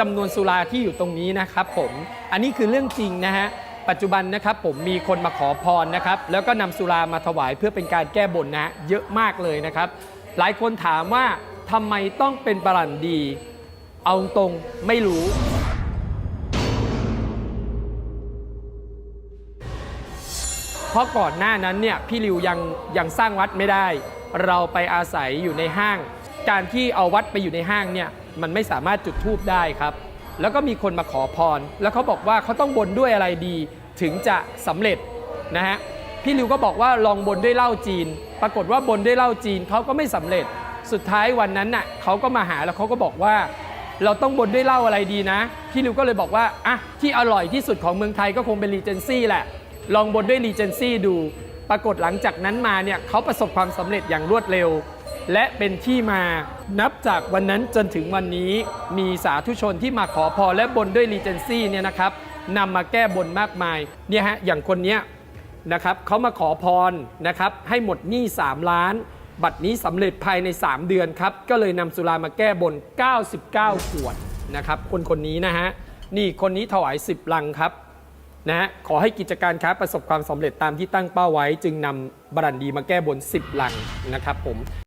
จำนวนสุราที่อยู่ตรงนี้นะครับผมอันนี้คือเรื่องจริงนะฮะปัจจุบันนะครับผมมีคนมาขอพรนะครับแล้วก็นำสุรามาถวายเพื่อเป็นการแก้บนนะเยอะมากเลยนะครับ หลายคนถามว่าทำไมต้องเป็นบรันดี เอาตรงไม่รู้เพราะก่อนหน้านั้นเนี่ยพี่ริวยังยังสร้างวัดไม่ได้ เราไปอาศัยอยู่ในห้าง การที่เอาวัดไปอยู่ในห้างเนี่ยมันไม่สามารถจุดธูปได้ครับ แล้วก็มีคนมาขอพร แล้วเขาบอกว่าเขาต้องบนด้วยอะไรดีถึงจะสำเร็จนะฮะพี่ริวก็บอกว่าลองบนด้วยเหล้าจีน ปรากฏว่าบนด้วยเหล้าจีนเขาก็ไม่สำเร็จ สุดท้ายวันนั้นน่ะเขาก็มาหาแล้วเขาก็บอกว่า เราต้องบนด้วยเหล้าอะไรดีนะ พี่ริวก็เลยบอกว่าอะที่อร่อยที่สุดของเมืองไทยก็คงเป็นรีเจนซี่แหละ ลองบนด้วยรีเจนซี่ดู ปรากฏหลังจากนั้นมาเนี่ยเขาประสบความสำเร็จอย่างรวดเร็ว และเป็นที่มานับจากวันนั้นจนถึงวันนี้มีสาธุชนที่มาขอพรและบนด้วยรีเจนซี่เนี่ยนะครับนำมาแก้บนมากมายเนี่ยฮะอย่างคนเนี้ยนะครับเขามาขอพรนะครับให้หมดหนี้ 3 ล้าน บัตรนี้สำเร็จภายใน 3 เดือนครับก็เลยนำสุรามาแก้บน 99 ขวดนะครับคนคนนี้นะฮะนี่คนนี้ถวาย 10 ลังครับ นะฮะขอให้กิจการค้าประสบความสำเร็จตามที่ตั้งเป้าไว้ จึงนำบรันดีมาแก้บน 10 ลังนะครับผม